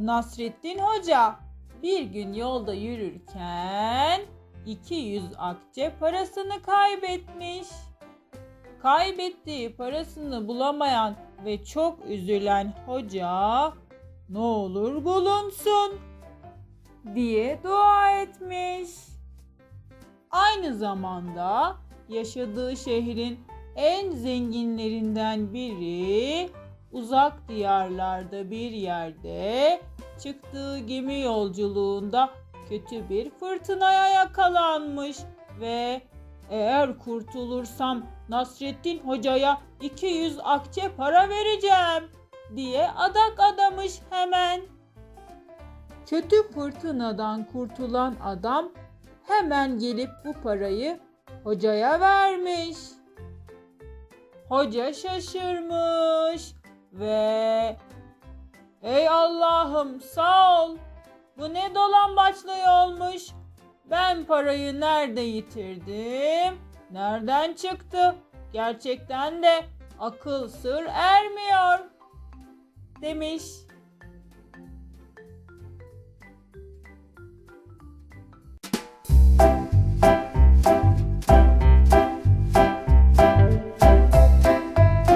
Nasrettin Hoca bir gün yolda yürürken 200 akçe parasını kaybetmiş. Kaybettiği parasını bulamayan ve çok üzülen hoca ne olur bulunsun diye dua etmiş. Aynı zamanda yaşadığı şehrin en zenginlerinden biri uzak diyarlarda bir yerde çıktığı gemi yolculuğunda kötü bir fırtınaya yakalanmış ve eğer kurtulursam Nasrettin Hoca'ya 200 akçe para vereceğim diye adak adamış hemen. Kötü fırtınadan kurtulan adam hemen gelip bu parayı hocaya vermiş. Hoca şaşırmış ve Ey Allah'ım sağ ol. Bu ne dolambaçlı olmuş. Ben parayı nerede yitirdim? Nereden çıktı? Gerçekten de akıl sır ermiyor demiş.